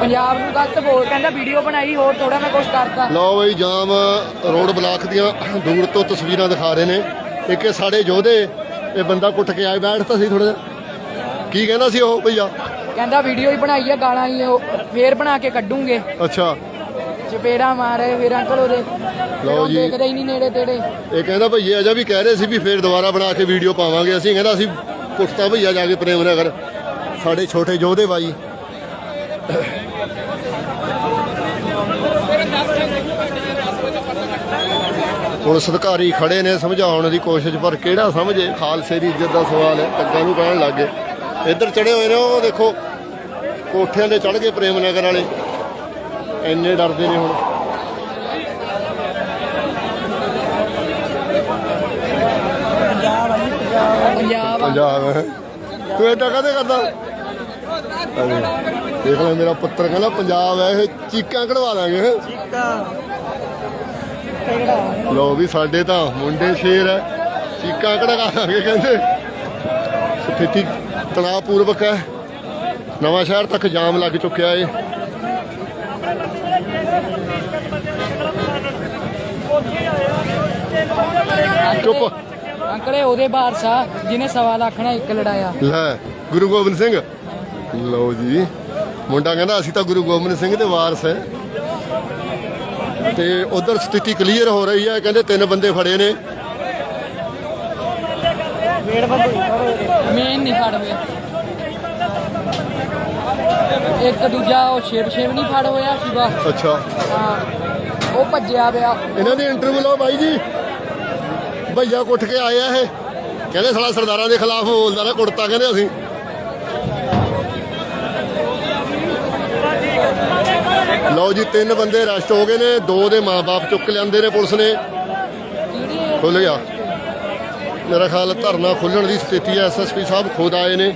ਪੰਜਾਬ ਨੂੰ ਗਲਤ ਬੋਲ ਕਹਿੰਦਾ ਵੀਡੀਓ ਬਣਾਈ ਹੋਰ ਥੋੜਾ ਮੈਂ ਕੁਝ ਕਰਤਾ। ਲਓ ਬਈ ਜਾਮ ਰੋਡ ਬਲਾਕ ਦੀਆਂ ਦੂਰ ਤੋਂ ਤਸਵੀਰਾਂ ਦਿਖਾ ਰਹੇ ਨੇ। ਇੱਕ ਇਹ ਸਾਡੇ ਯੋਧੇ ਇਹ ਬੰਦਾ ਕੁੱਟ ਕੇ ਆਏ ਬੈਠਦਾ ਸੀ ਥੋੜਾ ਜਿਹਾ। ਕੀ ਕਹਿੰਦਾ ਸੀ ਉਹ ਭਈਆ? ਕਹਿੰਦਾ ਵੀਡੀਓ ਹੀ ਬਣਾਈ ਆ ਗਾਲਾਂ ਹੀ ਉਹ ਫੇਰ ਬਣਾ ਕੇ ਕੱਢੂਗੇ। ਅੱਛਾ। ਚਪੇੜਾ ਮਾਰੇ ਫਿਰ ਅੰਕਲ ਉਹਦੇ। ਲਓ ਜੀ। ਦੇਖਦੇ ਹੀ ਨਹੀਂ ਨੇੜੇ ਤੇੜੇ। ਇਹ ਕਹਿੰਦਾ ਭਈਏ ਅਜਾ ਵੀ ਕਹਿ ਰਹੇ ਸੀ ਵੀ ਫੇਰ ਦੁਬਾਰਾ ਬਣਾ ਕੇ ਵੀਡੀਓ ਪਾਵਾਂਗੇ। ਅਸੀਂ ਕਹਿੰਦਾ ਅਸੀਂ ਕੁੱਟਤਾ ਭਈਆ ਜਾ ਕੇ ਪ੍ਰੇਮ ਨਗਰ। ਸਾਡੇ ਛੋਟੇ ਯੋਧੇ ਬਾਈ। ਪੁਲਿਸ ਅਧਿਕਾਰੀ ਖੜੇ ਨੇ ਸਮਝਾਉਣ ਦੀ ਕੋਸ਼ਿਸ਼ ਪਰ ਕਿਹੜਾ ਸਮਝੇ? ਖਾਲਸੇ ਦੀ ਇੱਜ਼ਤ ਦਾ ਸਵਾਲ ਹੈ ਟੱਗਾਂ ਨੂੰ ਕਹਿਣ ਲੱਗ ਗਏ। ਇੱਧਰ ਚੜੇ ਹੋਏ ਨੇ ਉਹ ਦੇਖੋ ਕੋਠਿਆਂ ਤੇ ਚੜ ਗਏ ਪ੍ਰੇਮ ਨਗਰ ਵਾਲੇ। ਇੰਨੇ ਡਰਦੇ ਨੇ ਹੁਣ। ਪੰਜਾਬ। ਪੰਜਾਬ ਤੂੰ ਏਦਾਂ ਕਦੇ ਕਰਦਾ? ਦੇਖ ਲੈ ਮੇਰਾ ਪੁੱਤਰ ਕਹਿੰਦਾ ਪੰਜਾਬ ਹੈ ਇਹ ਚੀਕਾਂ ਕਢਵਾ ਦਾਂਗੇ ਲੋ ਵੀ ਸਾਡੇ ਤਾਂ ਮੁੰਡੇ ਸ਼ੇਰ ਹੈ ਚੀਕਾਂ ਕਢਵਾ ਦਾਂਗੇ ਕਹਿੰਦੇ। ਸਥਿਤੀ ਤਣਾਅਪੂਰਵਕ ਹੈ। ਨਵਾਂ ਸ਼ਹਿਰ ਤੱਕ ਜਾਮ ਲੱਗ ਚੁੱਕਿਆ ਏ। ਚੁੱਪ। ਇਹ ਉਹਦੇ ਆ ਜਿਹਨੇ ਸਵਾ ਲੱਖ ਨਾਲ ਇੱਕ ਲੜਾਇਆ। ਲੈ ਗੁਰੂ ਗੋਬਿੰਦ ਸਿੰਘ। ਲਓ ਜੀ। ਮੁੰਡਾ ਕਹਿੰਦਾ ਅਸੀਂ ਤਾਂ ਗੁਰੂ ਗੋਬਿੰਦ ਸਿੰਘ ਦੇ ਵਾਰਸ ਹੈ। ਤੇ ਉਧਰ ਸਥਿਤੀ ਕਲੀਅਰ ਹੋ ਰਹੀ ਹੈ। ਕਹਿੰਦੇ ਤਿੰਨ ਬੰਦੇ ਫੜੇ ਨੇ। ਮੇਨ ਨਹੀਂ ਫੜ ਹੋਇਆ ਇੱਕ ਦੂਜਾ ਉਹ ਸ਼ੇਪ ਸ਼ੇਪ ਨਹੀਂ ਫੜ ਹੋਇਆ ਸੀਗਾ। ਅੱਛਾ। ਹਾਂ ਉਹ ਭੱਜਿਆ ਪਿਆ। ਇਹਨਾਂ ਦੀ ਇੰਟਰਵਿਊ ਲਓ ਬਾਈ ਜੀ। ਭਈਆ ਕੁੱਟ ਕੇ ਆਏ ਆ ਇਹ। ਕਹਿੰਦੇ ਸਾਲਾ ਸਰਦਾਰਾਂ ਦੇ ਖਿਲਾਫ ਬੋਲਦਾ ਨਾ ਕੁੱਟਤਾ ਕਹਿੰਦੇ ਅਸੀਂ। ਲਓ ਜੀ, ਤਿੰਨ ਬੰਦੇ ਅਰੈਸਟ ਹੋ ਗਏ ਨੇ, ਦੋ ਦੇ ਮਾਪੇ ਚੁੱਕ ਲਿਆਂਦੇ ਨੇ ਪੁਲਿਸ ਨੇ। ਕਿਹੜੀ ਖੁੱਲ ਗਿਆ। ਮੇਰਾ ਖਿਆਲ ਧਰਨਾ ਖੁੱਲਣ ਦੀ ਸਥਿਤੀ ਹੈ ਐਸਐਸਪੀ ਸਾਹਿਬ ਖੁਦ ਆਏ ਨੇ।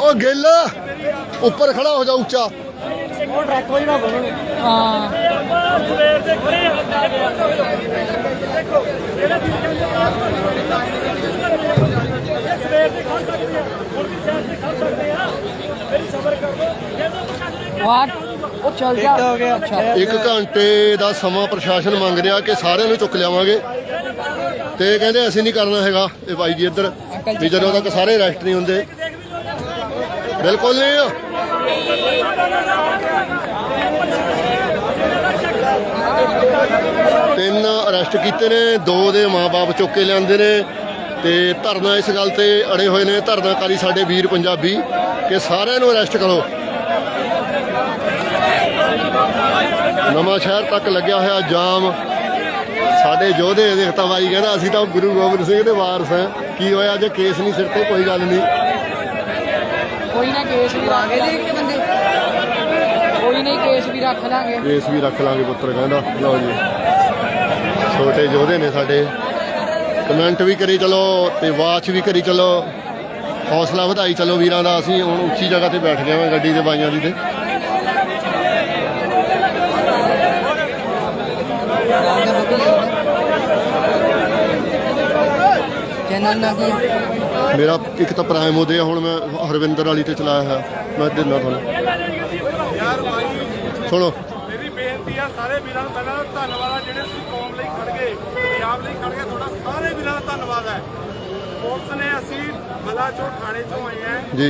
ਉਹ ਗਿੱਲ, ਉੱਪਰ ਖੜਾ ਹੋ ਜਾ ਉੱਚਾ। ਹਾਂ। ਵਾਟ ਉਹ ਚੱਲ ਜਾ ਅੱਛਾ ਇੱਕ ਘੰਟੇ ਦਾ ਸਮਾਂ ਪ੍ਰਸ਼ਾਸਨ ਮੰਗ ਰਿਹਾ ਕਿ ਸਾਰਿਆਂ ਨੂੰ ਚੁੱਕ ਲਿਆਵਾਂਗੇ। ਤੇ ਕਹਿੰਦੇ ਅਸੀਂ ਨਹੀਂ ਕਰਨਾ ਹੈਗਾ ਇਹ ਬਾਈ ਜੀ ਇੱਧਰ ਵੀ ਜਦੋਂ ਤੱਕ ਸਾਰੇ ਅਰੈਸਟ ਨਹੀਂ ਹੁੰਦੇ। ਬਿਲਕੁਲ ਨਹੀਂ। ਤਿੰਨ ਅਰੈਸਟ ਕੀਤੇ ਨੇ ਦੋ ਦੇ ਮਾਪੇ ਚੁੱਕ ਕੇ ਲਿਆਂਦੇ ਨੇ। ਤੇ ਧਰਨਾ ਇਸ ਗੱਲ ਤੇ ਅੜੇ ਹੋਏ ਨੇ ਧਰਨਾਕਾਰੀ ਸਾਡੇ ਵੀਰ ਪੰਜਾਬੀ ਕਿ ਸਾਰਿਆਂ ਨੂੰ ਅਰੈਸਟ ਕਰੋ। ਨਵਾਂ ਸ਼ਹਿਰ ਤੱਕ ਲੱਗਿਆ ਹੋਇਆ ਜਾਮ। ਸਾਡੇ ਯੋਧੇ ਦੇਖਤਾ ਬਾਈ ਕਹਿੰਦਾ ਅਸੀਂ ਤਾਂ ਗੁਰੂ ਗੋਬਿੰਦ ਸਿੰਘ ਦੇ ਵਾਰਸ ਹਾਂ। ਕੀ ਹੋਇਆ ਜੇ ਕੇਸ ਨਹੀਂ ਸਿਰ ਤੇ ਕੋਈ ਗੱਲ ਨਹੀਂ। ਕੋਈ ਨਾ ਕੇਸ ਵੀ ਰੱਖ ਲਾਂਗੇ ਇੱਕ ਬੰਦੇ। ਕੋਈ ਨਹੀਂ ਕੇਸ ਵੀ ਰੱਖ ਲਾਂਗੇ। ਕੇਸ ਵੀ ਰੱਖ ਲਾਂਗੇ ਪੁੱਤਰ ਕਹਿੰਦਾ। ਲਓ ਜੀ। ਛੋਟੇ ਯੋਧੇ ਨੇ ਸਾਡੇ। ਕਮੈਂਟ ਵੀ ਕਰੀ ਚਲੋ ਤੇ ਵਾਚ ਵੀ ਕਰੀ ਚਲੋ। ਹੌਸਲਾ ਵਧਾਈ ਚਲੋ ਵੀਰਾਂ ਦਾ ਅਸੀਂ ਹੁਣ ਉੱਚੀ ਜਗ੍ਹਾ ਤੇ ਬੈਠ ਗਏ ਹਾਂ ਗੱਡੀ ਦੇ ਬਾਈਆਂ ਦੀ ਤੇ। ਚੈਨਲ ਨਾ ਕੀ? ਮੇਰਾ ਇੱਕ ਤਾਂ ਪ੍ਰਾਈਮ ਉਹਦੇ ਆ ਹੁਣ ਮੈਂ ਹਰਵਿੰਦਰ ਵਾਲੀ ਤੇ ਚਲਾਇਆ ਹੈ ਮੈਂ ਦਿੰਦਾ ਤੁਹਾਨੂੰ। ਸੁਣੋ। ਬੇਨਤੀ ਆ ਸਾਰੇ ਵੀਰਾਂ ਨੂੰ ਪਹਿਲਾਂ ਧੰਨਵਾਦ ਆ ਜਿਹੜੇ ਤੁਸੀਂ ਕੌਮ ਲਈ ਖੜ ਗਏ ਪੰਜਾਬ ਲਈ ਖੜ ਗਏ ਤੁਹਾਡਾ ਸਾਰੇ ਵੀਰਾਂ ਦਾ ਧੰਨਵਾਦ ਹੈ ਪੁਲਿਸ ਨੇ ਅਸੀਂ ਬਲਾਚੋਰ ਥਾਣੇ ਚੋਂ ਆਏ ਆ। ਜੀ।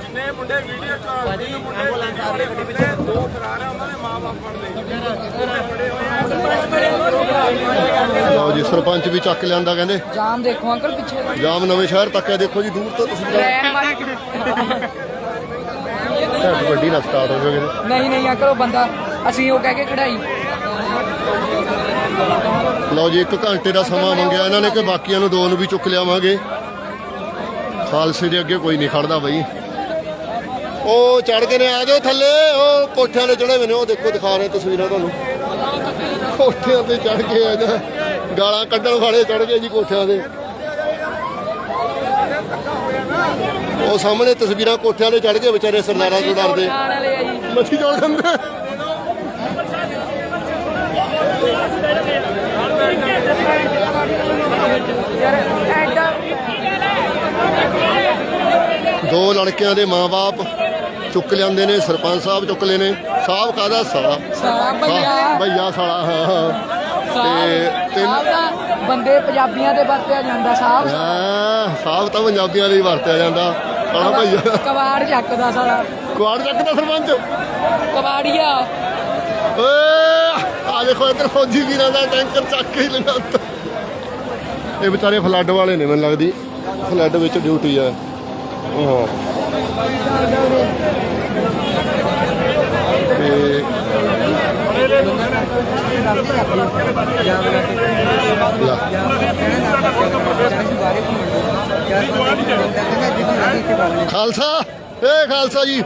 ਜਿੰਨੇ ਮੁੰਡੇ ਵੀਡੀਓ ਚ ਤਿੰਨ ਮੁੰਡੇ ਦੋ ਫਰਾਰ ਆ ਉਹਨਾਂ ਦੇ ਲਓ ਜੀ ਸਰਪੰਚ ਵੀ ਚੱਕ ਲਿਆਂਦਾ ਕਹਿੰਦੇ। ਜਾਮ ਦੇਖੋ ਅੰਕਲ ਪਿੱਛੇ। ਜਾਮ ਨਵੇਂ ਸ਼ਹਿਰ ਤੱਕ ਹੈ ਦੇਖੋ ਜੀ ਦੂਰ ਤੋਂ ਤੁਸੀਂ ਗੱਡੀ ਨਾਲ ਸਟਾਰਟ ਹੋ ਜਾਓਗੇ ਨਹੀਂ ਨਹੀਂ ਅੰਕਲ ਉਹ ਬੰਦਾ ਅਸੀਂ ਉਹ ਕਹਿ ਕੇ ਖੜਾਈ ਲਓ ਜੀ 1 ਘੰਟੇ ਦਾ ਸਮਾਂ ਮੰਗਿਆ। ਇਹਨਾਂ ਨੇ ਕਿ ਬਾਕੀਆਂ ਨੂੰ ਦੋ ਨੂੰ ਵੀ ਚੁੱਕ ਲਿਆਵਾਂਗੇ। ਖਾਲਸੇ ਦੇ ਅੱਗੇ ਕੋਈ ਨਹੀਂ ਖੜਦਾ ਬਈ। ਉਹ ਚੜ ਕੇ ਨੇ ਆ ਜਾਓ ਥੱਲੇ। ਉਹ ਕੋਠਿਆਂ ਤੇ ਚੜੇ ਹੋਏ ਨੇ। ਉਹ ਦੇਖੋ ਦਿਖਾ ਰਹੇ ਤਸਵੀਰਾਂ ਤੁਹਾਨੂੰ। ਕੋਠਿਆਂ ਤੇ ਚੜ ਕੇ ਆ ਜਾ। ਗਾਲਾਂ ਕੱਢਣ ਵਾਲੇ ਚੜ ਗਏ ਜੀ ਕੋਠਿਆਂ ਤੇ ਉਹ ਸਾਹਮਣੇ ਤਸਵੀਰਾਂ ਕੋਠਿਆਂ ਤੇ ਚੜ ਕੇ ਵਿਚਾਰੇ ਸਰਦਾਰਾਂ ਤੋਂ ਡਰਦੇ। ਮੱਛੀ ਚੌਲ ਖਾਂਦੇ। ਦੋ ਲੜਕਿਆਂ ਦੇ ਮਾਪੇ ਚੁੱਕ ਲਿਆਂਦੇ ਨੇ ਸਰਪੰਚ ਸਾਹਿਬ ਚੁੱਕ ਲਏ ਨੇ। ਸਾਹਿਬ ਕਾਦਾ ਸਾਲਾ? ਭਈਆ। ਭਈਆ ਸਾਲਾ ਹਾਂ ਤੇ ਬੰਦੇ ਪੰਜਾਬੀਆਂ ਦੇ ਵਰਤਿਆ ਜਾਂਦਾ ਸਾਹਿਬ ਹਾਂ ਸਾਹਿਬ ਤਾਂ ਪੰਜਾਬੀਆਂ ਲਈ ਵਰਤਿਆ ਜਾਂਦਾ। ਸਾਲਾ ਭਈਆ। ਕਵਾੜ ਚੱਕਦਾ ਸਾਲਾ। ਕਵਾੜ ਚੱਕਦਾ ਸਰਪੰਚ? ਕਵਾੜੀਆ ਓਏ ਆ ਦੇਖੋ ਇੱਧਰ ਫੌਜੀ ਵੀਰਾਂ ਦਾ ਟੈਂਕਰ ਚੱਕ ਕੇ ਹੀ ਲੰਘਾਤਾ। ਇਹ ਵਿਚਾਰੇ ਫਲੱਡ ਵਾਲੇ ਨੇ, ਮੈਨੂੰ ਲੱਗਦੀ। ਫਲੱਡ ਵਿੱਚ ਡਿਊਟੀ ਆ। ਹਾਂ। ਤੇ ਖਾਲਸਾ? ਏ ਖਾਲਸਾ ਜੀ।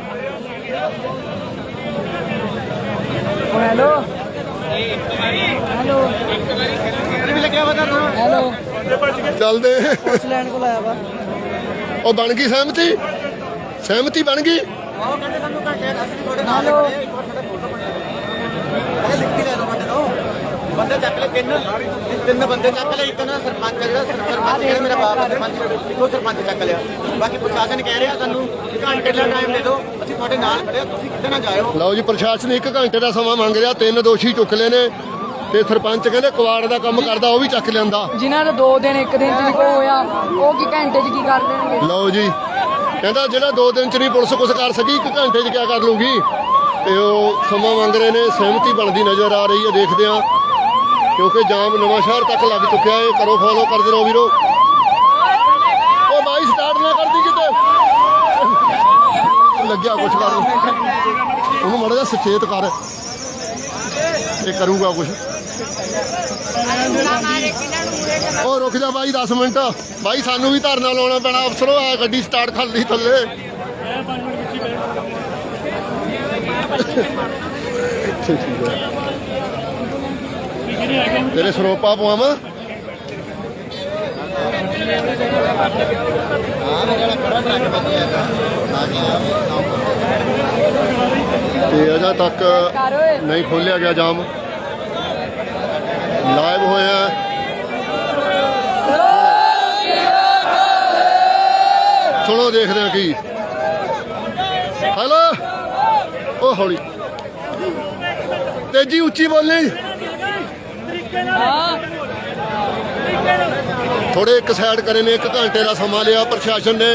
ਹੈਲੋ। ਹੈਲੋ। ਚੱਲਦੇ। ਪੁਲਿਸ ਲੈਣ ਕੋਲ ਆਇਆ ਵਾ। ਉਹ ਬਣ ਗਈ ਸਹਿਮਤੀ? ਸਹਿਮਤੀ ਬਣ ਗਈ? ਹੈਲੋ। ਬੰਦੇ ਚੱਕ ਲੈ ਤਿੰਨ। ਤਿੰਨ ਬੰਦੇ ਚੱਕ ਲੈ ਇੱਕ ਨਾ ਸਰਪੰਚ ਹੈ ਜਿਹੜਾ ਸਰਪੰਚ ਜਿਹੜਾ ਮੇਰਾ ਬਾਪ ਹੈ ਸਰਪੰਚ ਇੱਕੋ ਸਰਪੰਚ ਚੱਕ ਲਿਆ। ਬਾਕੀ ਪ੍ਰਸ਼ਾਸਨ ਕਹਿ ਰਿਹਾ ਸਾਨੂੰ ਘੰਟੇ ਦਾ ਟਾਈਮ ਦੇ ਦਿਓ ਅਸੀਂ ਤੁਹਾਡੇ ਨਾਲ ਖੜੇ ਹਾਂ, ਤੁਸੀਂ ਕਿਤੇ ਨਾ ਜਾਇਓ। ਲਓ ਜੀ ਪ੍ਰਸ਼ਾਸਨ ਇੱਕ ਘੰਟੇ ਦਾ ਸਮਾਂ ਮੰਗ ਰਿਹਾ ਤਿੰਨ ਦੋਸ਼ੀ ਚੁੱਕ ਲਏ ਨੇ ਤੇ ਸਰਪੰਚ ਕਹਿੰਦੇ ਕੁਆੜ ਦਾ ਕੰਮ ਕਰਦਾ ਉਹ ਵੀ ਚੱਕ ਲਿਆਂਦਾ। ਜਿਨ੍ਹਾਂ ਦਾ 2 ਦਿਨ 1 ਦਿਨ ਚ ਨਹੀਂ ਕੋਈ ਹੋਇਆ ਉਹ ਕੀ ਘੰਟੇ ਚ ਕੀ ਕਰ ਦੇਣਗੇ? ਲਓ ਜੀ ਕਹਿੰਦਾ ਜਿਹੜਾ ਦੋ ਦਿਨ ਚ ਨਹੀਂ ਪੁਲਿਸ ਕੁਝ ਕਰ ਸਕੀ ਇੱਕ ਘੰਟੇ ਚ ਕੀ ਕਰ ਲੂਗੀ ਤੇ ਉਹ ਸਮਾਂ ਮੰਗ ਰਹੇ ਨੇ ਸਹਿਮਤੀ ਬਣਦੀ ਨਜ਼ਰ ਆ ਰਹੀ ਹੈ ਦੇਖਦੇ ਆ ਕਿਉਂਕਿ ਜਾਮ ਨਵਾਂ ਸ਼ਹਿਰ ਤੱਕ ਲੱਗ ਚੁੱਕਿਆ ਹੈ। ਕਰੋ ਫੋਲੋ ਕਰਦੇ ਰਹੋ ਵੀਰੋ। ਉਹ ਬਾਈ ਸਟਾਰਟ ਨਾ ਕਰਦੀ ਕਿਤੇ। ਲੱਗਿਆ ਕੁਛ ਕਰ। ਉਹਨੂੰ ਮੜਾ ਜਾ ਸੁਚੇਤ ਕਰ। ਇਹ ਕਰੂਗਾ ਕੁਛ। ਉਹ ਰੁਕ ਜਾ ਬਾਈ 10 ਮਿੰਟ। ਬਾਈ, ਸਾਨੂੰ ਵੀ ਧਰਨਾ ਲਾਉਣਾ ਪੈਣਾ। ਅਫਸਰੋ ਆ ਗੱਡੀ ਸਟਾਰਟ ਕਰ ਥੱਲੇ। ਇੱਥੇ ਠੀਕ ਹੈ। ਤੇਰੇ ਸਰੋਪਾ ਪਵਾਵਾਂ? ਤੇ ਅਜਾ ਤੱਕ ਨਹੀਂ ਖੋਲਿਆ ਗਿਆ ਜਾਮ। ਲਾਈਵ ਹੋਇਆ ਸੁਣੋ ਦੇਖਦੇ ਆ ਕੀ। ਹੈਲੋ? ਉਹ ਹੌਲੀ। ਤੇਜੀ ਉੱਚੀ ਬੋਲੀ। ਥੋੜੇ ਇੱਕ ਸਾਈਡ ਕਰੇ ਨੇ, ਇੱਕ ਘੰਟੇ ਦਾ ਸਮਾਂ ਲਿਆ, ਪ੍ਰਸ਼ਾਸਨ ਨੇ।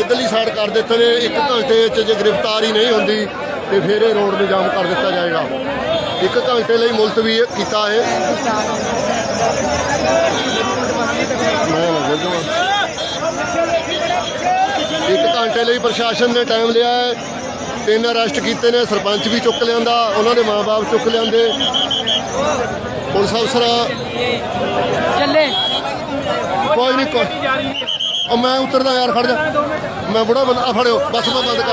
ਇਧਰਲੀ ਸਾਈਡ ਕਰ ਦਿੱਤੇ ਨੇ, ਇੱਕ ਘੰਟੇ 'ਚ ਜੇ ਗ੍ਰਿਫਤਾਰੀ ਨਹੀਂ ਹੁੰਦੀ, ਤੇ ਫਿਰ ਇਹ ਰੋਡ ਨੂੰ ਜਾਮ ਕਰ ਦਿੱਤਾ ਜਾਏਗਾ। ਇੱਕ ਘੰਟੇ ਲਈ ਮੁਲਤਵੀ ਕੀਤਾ ਹੈ ਇੱਕ ਘੰਟੇ ਲਈ ਪ੍ਰਸ਼ਾਸਨ ਨੇ ਟਾਈਮ ਲਿਆ ਹੈ। ਤਿੰਨ ਅਰੈਸਟ ਕੀਤੇ ਨੇ ਸਰਪੰਚ ਵੀ ਚੁੱਕ ਲਿਆਂਦਾ ਉਹਨਾਂ ਦੇ ਮਾਪੇ ਚੁੱਕ ਲਿਆਂਦੇ। ਪੁਲਿਸ ਅਫਸਰ ਚੱਲੇ। ਕੋਈ ਨਹੀਂ ਕੋਈ ਉਹ ਮੈਂ ਉਤਰਦਾ ਯਾਰ ਖੜ ਜਾ। ਮੈਂ ਬੁੜਾ ਬੰਦਾ ਆ ਫੜਿਓ ਬਸ ਮੈਂ ਬੰਦ ਕਰ